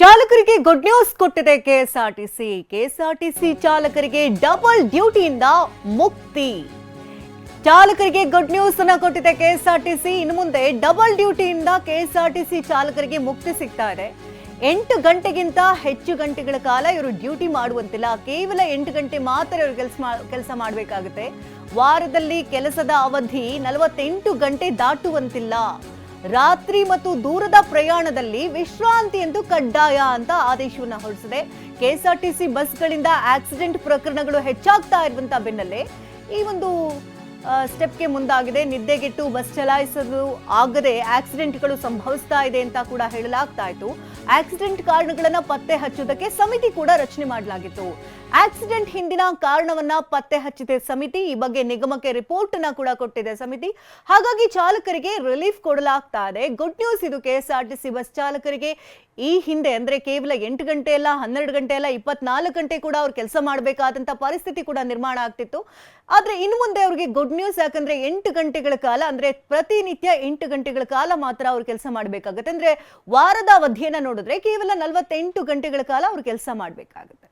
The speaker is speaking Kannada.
ಚಾಲಕರಿಗೆ ಗುಡ್ ನ್ಯೂಸ್ ಕೊಟ್ಟಿದೆ ಕೆಎಸ್ಆರ್ಟಿಸಿ ಕೆಎಸ್ಆರ್ಟಿಸಿ ಚಾಲಕರಿಗೆ ಡಬಲ್ ಡ್ಯೂಟಿಯಿಂದ ಮುಕ್ತಿ. ಚಾಲಕರಿಗೆ ಗುಡ್ ನ್ಯೂಸ್ ಅನ್ನ ಕೊಟ್ಟಿದೆ ಕೆಎಸ್ಆರ್ಟಿಸಿ ಇನ್ನು ಮುಂದೆ ಡಬಲ್ ಡ್ಯೂಟಿಯಿಂದ ಕೆಎಸ್ಆರ್ಟಿಸಿ ಚಾಲಕರಿಗೆ ಮುಕ್ತಿ ಸಿಗ್ತಾ ಇದೆ. ಎಂಟು ಗಂಟೆಗಿಂತ ಹೆಚ್ಚು ಗಂಟೆಗಳ ಕಾಲ ಇವರು ಡ್ಯೂಟಿ ಮಾಡುವಂತಿಲ್ಲ. ಕೇವಲ ಎಂಟು ಗಂಟೆ ಮಾತ್ರ ಇವರು ಕೆಲಸ ಕೆಲಸ ಮಾಡಬೇಕಾಗುತ್ತೆ. ವಾರದಲ್ಲಿ ಕೆಲಸದ ಅವಧಿ ನಲವತ್ತೆಂಟು ಗಂಟೆ ದಾಟುವಂತಿಲ್ಲ. ರಾತ್ರಿ ಮತ್ತು ದೂರದ ಪ್ರಯಾಣದಲ್ಲಿ ವಿಶ್ರಾಂತಿ ಎಂದು ಕಡ್ಡಾಯ ಅಂತ ಆದೇಶವನ್ನು ಹೊರಡಿಸಿದೆ. ಕೆಎಸ್ಆರ್ಟಿಸಿ ಬಸ್ಗಳಿಂದ ಆಕ್ಸಿಡೆಂಟ್ ಪ್ರಕರಣಗಳು ಹೆಚ್ಚಾಗ್ತಾ ಇರುವಂತಹ ಬೆನ್ನಲ್ಲೇ ಈ ಒಂದು ಸ್ಟೆಪ್ಗೆ ಮುಂದಾಗಿದೆ. ನಿದ್ದೆಗೆಟ್ಟು ಬಸ್ ಚಲಾಯಿಸಲು ಆಗದೆ ಆಕ್ಸಿಡೆಂಟ್ಗಳು ಸಂಭವಿಸ್ತಾ ಇದೆ ಅಂತ ಕೂಡ ಹೇಳಲಾಗ್ತಾ ಇತ್ತು. ಆಕ್ಸಿಡೆಂಟ್ ಕಾರಣಗಳನ್ನ ಪತ್ತೆ ಹಚ್ಚುವುದಕ್ಕೆ ಸಮಿತಿ ಕೂಡ ರಚನೆ ಮಾಡಲಾಗಿತ್ತು. ಆಕ್ಸಿಡೆಂಟ್ ಹಿಂದಿನ ಕಾರಣವನ್ನ ಪತ್ತೆ ಹಚ್ಚಿದೆ ಸಮಿತಿ. ಈ ಬಗ್ಗೆ ನಿಗಮಕ್ಕೆ ರಿಪೋರ್ಟ್ ಅನ್ನ ಕೂಡ ಕೊಟ್ಟಿದೆ ಸಮಿತಿ. ಹಾಗಾಗಿ ಚಾಲಕರಿಗೆ ರಿಲೀಫ್ ಕೊಡಲಾಗ್ತಾ ಇದೆ. ಗುಡ್ ನ್ಯೂಸ್ ಇದು ಕೆಎಸ್ಆರ್ಟಿಸಿ ಬಸ್ ಚಾಲಕರಿಗೆ. ಈ ಹಿಂದೆ ಅಂದ್ರೆ ಕೇವಲ ಎಂಟು ಗಂಟೆ ಅಲ್ಲ, ಹನ್ನೆರಡು ಗಂಟೆ ಅಲ್ಲ, ಇಪ್ಪತ್ನಾಲ್ಕು ಗಂಟೆ ಕೂಡ ಅವ್ರು ಕೆಲಸ ಮಾಡಬೇಕಾದಂತ ಪರಿಸ್ಥಿತಿ ಕೂಡ ನಿರ್ಮಾಣ ಆಗ್ತಿತ್ತು. ಆದ್ರೆ ಇನ್ನು ಮುಂದೆ ಅವ್ರಿಗೆ ಗುಡ್ ನ್ಯೂಸ್ ಯಾಕಂದ್ರೆ ಎಂಟು ಗಂಟೆಗಳ ಕಾಲ, ಅಂದ್ರೆ ಪ್ರತಿನಿತ್ಯ ಎಂಟು ಗಂಟೆಗಳ ಕಾಲ ಮಾತ್ರ ಅವ್ರು ಕೆಲಸ ಮಾಡಬೇಕಾಗುತ್ತೆ. ಅಂದ್ರೆ ವಾರದ ಅವಧಿಯನ್ನ ನೋಡಿದ್ರೆ ಕೇವಲ ನಲವತ್ತೆಂಟು ಗಂಟೆಗಳ ಕಾಲ ಅವ್ರು ಕೆಲಸ ಮಾಡಬೇಕಾಗುತ್ತೆ.